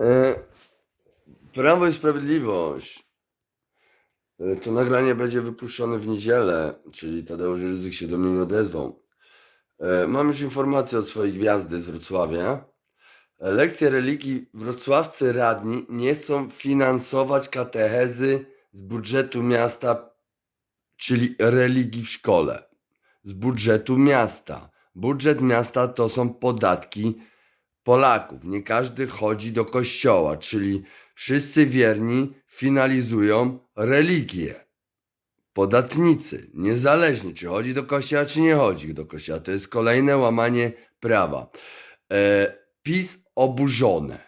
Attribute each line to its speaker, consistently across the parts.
Speaker 1: E, Prawo i Sprawiedliwość. E, To nagranie będzie wypuszczone w niedzielę, czyli Tadeusz Rydzyk się do mnie nie odezwał. E, Mam już informację od swojej gwiazdy z Wrocławia. Lekcje religii wrocławscy radni nie chcą finansować katechezy z budżetu miasta, czyli religii w szkole. Z budżetu miasta. Budżet miasta to są podatki Polaków. Nie każdy chodzi do kościoła, czyli wszyscy wierni finalizują religię. Podatnicy, niezależnie czy chodzi do kościoła, czy nie chodzi do kościoła. To jest kolejne łamanie prawa. E, PiS oburzone.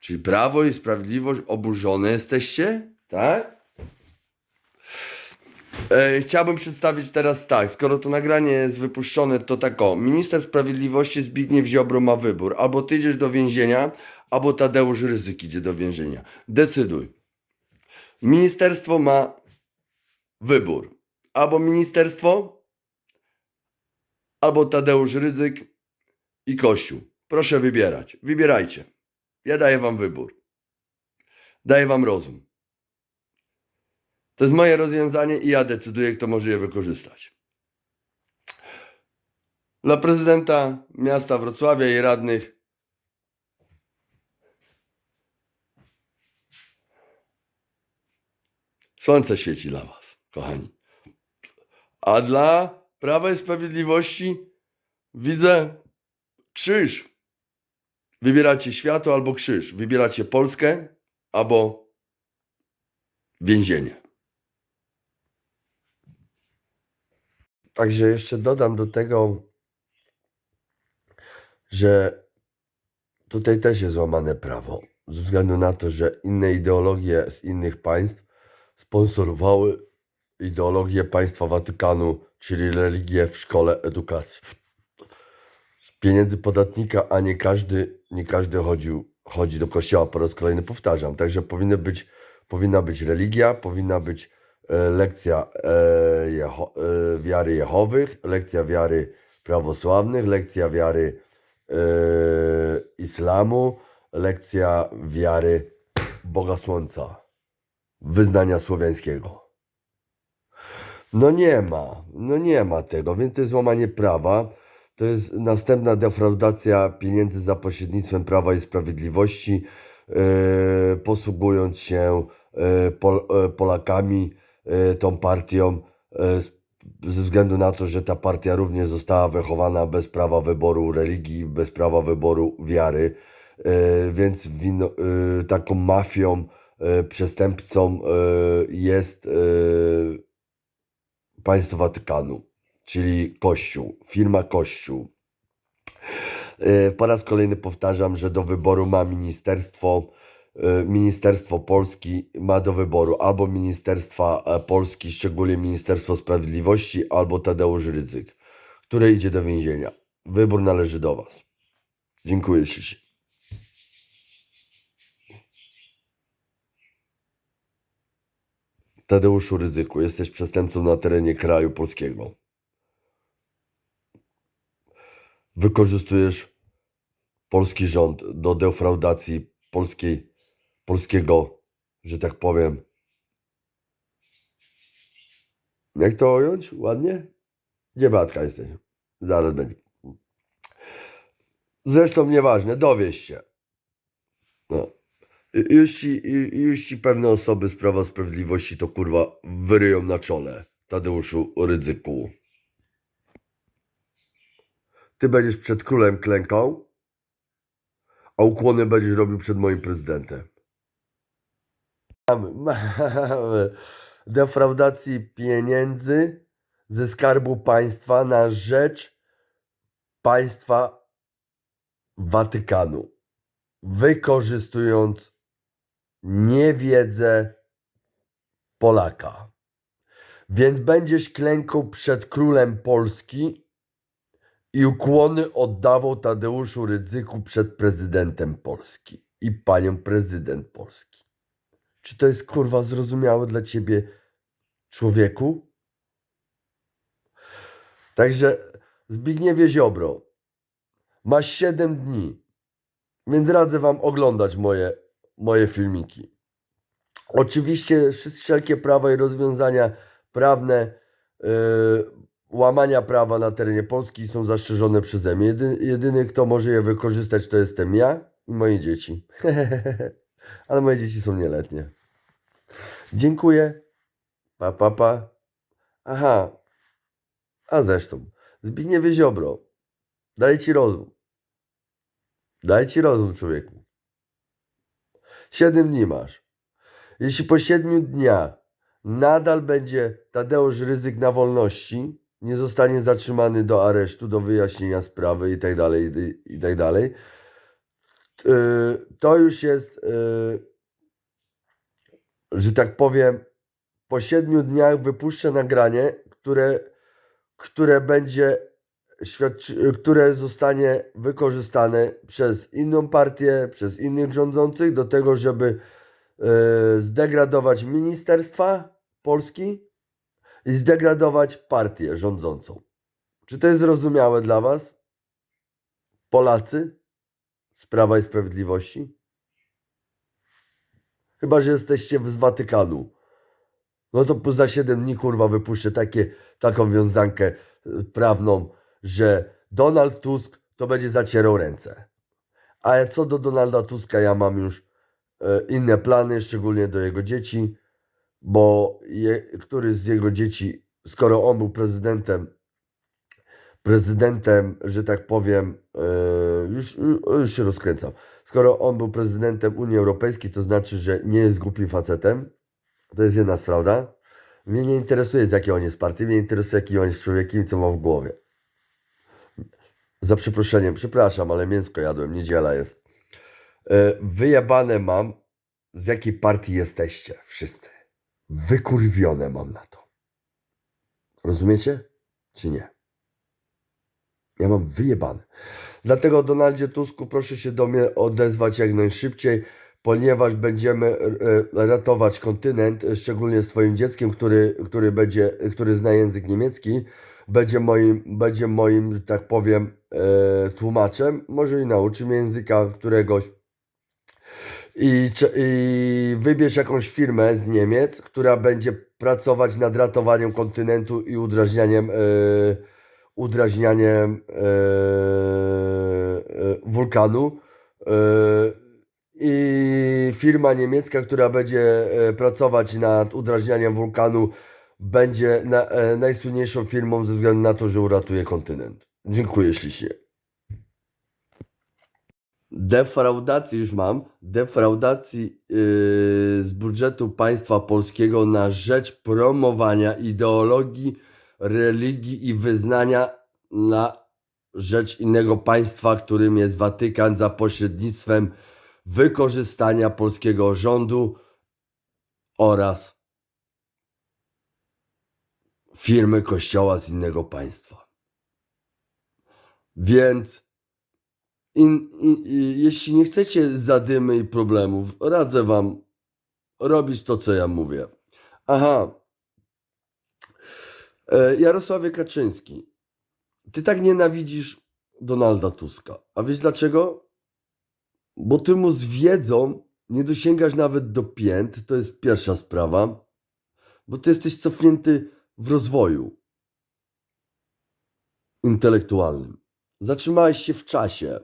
Speaker 1: Czyli Prawo i Sprawiedliwość oburzone jesteście? Tak? E, chciałbym przedstawić teraz tak, skoro to nagranie jest wypuszczone, to tak o, minister sprawiedliwości Zbigniew Ziobro ma wybór, albo ty idziesz do więzienia, albo Tadeusz Ryzyk idzie do więzienia. Decyduj. Ministerstwo ma wybór. Albo ministerstwo, albo Tadeusz Rydzyk i Kościół. Proszę wybierać. Wybierajcie. Ja daję wam wybór. Daję wam rozum. To jest moje rozwiązanie i ja decyduję, kto może je wykorzystać. Dla prezydenta miasta Wrocławia i radnych słońce świeci dla was, kochani. A dla Prawa i Sprawiedliwości widzę krzyż. Wybieracie światło albo krzyż. Wybieracie Polskę albo więzienie. Także jeszcze dodam do tego, że tutaj też jest łamane prawo. Ze względu na to, że inne ideologie z innych państw sponsorowały ideologię państwa Watykanu, czyli religię w szkole edukacji. Z pieniędzy podatnika, a nie każdy, nie każdy chodził, chodzi do kościoła, po raz kolejny powtarzam. Także powinny być, powinna być religia, powinna być lekcja e, Jeho, e, wiary Jehowych, lekcja wiary prawosławnych, lekcja wiary e, islamu, lekcja wiary Boga Słońca, wyznania słowiańskiego. No nie ma, no nie ma tego, więc to jest łamanie prawa. To jest następna defraudacja pieniędzy za pośrednictwem Prawa i Sprawiedliwości, e, posługując się e, Pol, e, Polakami, e, tą partią, z- ze względu na to, że ta partia również została wychowana bez prawa wyboru religii, bez prawa wyboru wiary, e, więc wino, taką mafią, przestępcą jest państwo Watykanu, czyli Kościół, firma Kościół. Po raz kolejny powtarzam, że do wyboru ma ministerstwo, Ministerstwo Polski ma do wyboru albo Ministerstwa e, Polski, szczególnie Ministerstwo Sprawiedliwości, albo Tadeusz Rydzyk, który idzie do więzienia. Wybór należy do Was. Dziękuję się. Tadeuszu Rydzyku, jesteś przestępcą na terenie kraju polskiego. Wykorzystujesz polski rząd do defraudacji polskiej, polskiego, że tak powiem. Jak to ująć? Ładnie? Gdzie Batka jesteś? Zaraz będzie. Zresztą nieważne, dowieś się. No. Już ci, już ci pewne osoby z Prawa Sprawiedliwości to kurwa wyryją na czole. Tadeuszu Rydzyku. Ty będziesz przed królem klękał, a ukłony będziesz robił przed moim prezydentem. Defraudacji pieniędzy ze skarbu państwa na rzecz państwa Watykanu, wykorzystując niewiedzę Polaka. Więc będziesz klękał przed królem Polski i ukłony oddawał Tadeuszu Rydzyku przed prezydentem Polski i panią prezydent Polski. Czy to jest kurwa zrozumiałe dla ciebie, człowieku? Także Zbigniewie Ziobro, masz 7 dni. Więc radzę Wam oglądać moje, moje filmiki. Oczywiście wszelkie prawa i rozwiązania prawne yy, łamania prawa na terenie Polski są zastrzeżone przeze mnie. Jedy, jedyny, kto może je wykorzystać, to jestem ja i moje dzieci. Ale moje dzieci są nieletnie. Dziękuję. Pa, pa, pa. Aha. A zresztą, Zbigniewie Ziobro, daj ci rozum. Daj ci rozum, człowieku. Siedem dni masz. Jeśli po siedmiu dniach nadal będzie Tadeusz Ryzyk na wolności, nie zostanie zatrzymany do aresztu, do wyjaśnienia sprawy i tak dalej, i tak dalej, yy, to już jest, yy, że tak powiem, po siedmiu dniach wypuszczę nagranie, które, które będzie które zostanie wykorzystane przez inną partię, przez innych rządzących do tego, żeby e, zdegradować ministerstwa Polski i zdegradować partię rządzącą. Czy to jest zrozumiałe dla Was? Polacy z Prawa i Sprawiedliwości? Chyba, że jesteście z Watykanu. No to za 7 dni kurwa wypuszczę takie, taką wiązankę e, prawną, że Donald Tusk to będzie zacierał ręce. A co do Donalda Tuska, ja mam już e, inne plany, szczególnie do jego dzieci, bo je, któryś z jego dzieci, skoro on był prezydentem, prezydentem, że tak powiem, e, już, już się rozkręcam. Skoro on był prezydentem Unii Europejskiej, to znaczy, że nie jest głupim facetem. To jest jedna sprawa. Mnie nie interesuje, z jakiej on jest partii, mnie interesuje, jaki on jest człowiekiem i co ma w głowie. Za przeproszeniem, przepraszam, ale mięsko jadłem, niedziela jest. E, Wyjebane mam, z jakiej partii jesteście wszyscy. Wykurwione mam na to. Rozumiecie? Czy nie? Ja mam wyjebane. Dlatego Donaldzie Tusku proszę się do mnie odezwać jak najszybciej, ponieważ będziemy e, ratować kontynent, e, szczególnie z twoim dzieckiem, który, który, będzie, który zna język niemiecki będzie moim, będzie moim, że tak powiem, e, tłumaczem. Może i nauczy mnie języka któregoś. I, I wybierz jakąś firmę z Niemiec, która będzie pracować nad ratowaniem kontynentu i udrażnianiem, e, udrażnianiem e, e, wulkanu. E, I firma niemiecka, która będzie pracować nad udrażnianiem wulkanu, będzie na, najsłynniejszą firmą ze względu na to, że uratuje kontynent. Dziękuję ślicznie. Defraudacji już mam. Defraudacji yy, z budżetu państwa polskiego na rzecz promowania ideologii, religii i wyznania na rzecz innego państwa, którym jest Watykan za pośrednictwem wykorzystania polskiego rządu oraz firmy kościoła z innego państwa. Więc in, in, jeśli nie chcecie zadymy i problemów, radzę wam robić to, co ja mówię. Aha. E, Jarosławie Kaczyński, ty tak nienawidzisz Donalda Tuska. A wiesz dlaczego? Bo ty mu z wiedzą nie dosięgasz nawet do pięt, to jest pierwsza sprawa. Bo ty jesteś cofnięty w rozwoju intelektualnym. Zatrzymałeś się w czasie.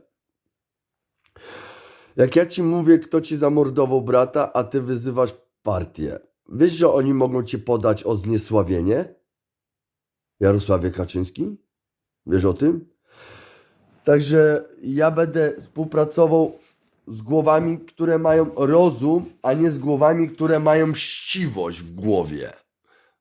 Speaker 1: Jak ja ci mówię, kto ci zamordował brata, a ty wyzywasz partię. Wiesz, że oni mogą cię podać o zniesławienie? Jarosławie Kaczyński? Wiesz o tym? Także ja będę współpracował z głowami, które mają rozum, a nie z głowami, które mają chciwość w głowie.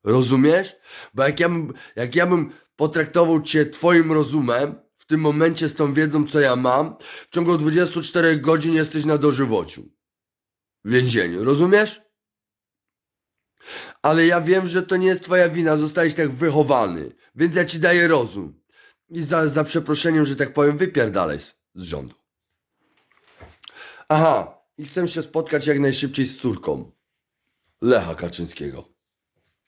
Speaker 1: Rozumiesz? Bo jak ja bym, jak ja bym potraktował cię twoim rozumem, w tym momencie z tą wiedzą, co ja mam, w ciągu 24 godzin jesteś na dożywociu. W więzieniu, rozumiesz? Ale ja wiem, że to nie jest twoja wina, zostałeś tak wychowany, więc ja ci daję rozum. I za, za przeproszeniem, że tak powiem, wypierdalaj z, z rządu. Aha, i chcę się spotkać jak najszybciej z córką Lecha Kaczyńskiego.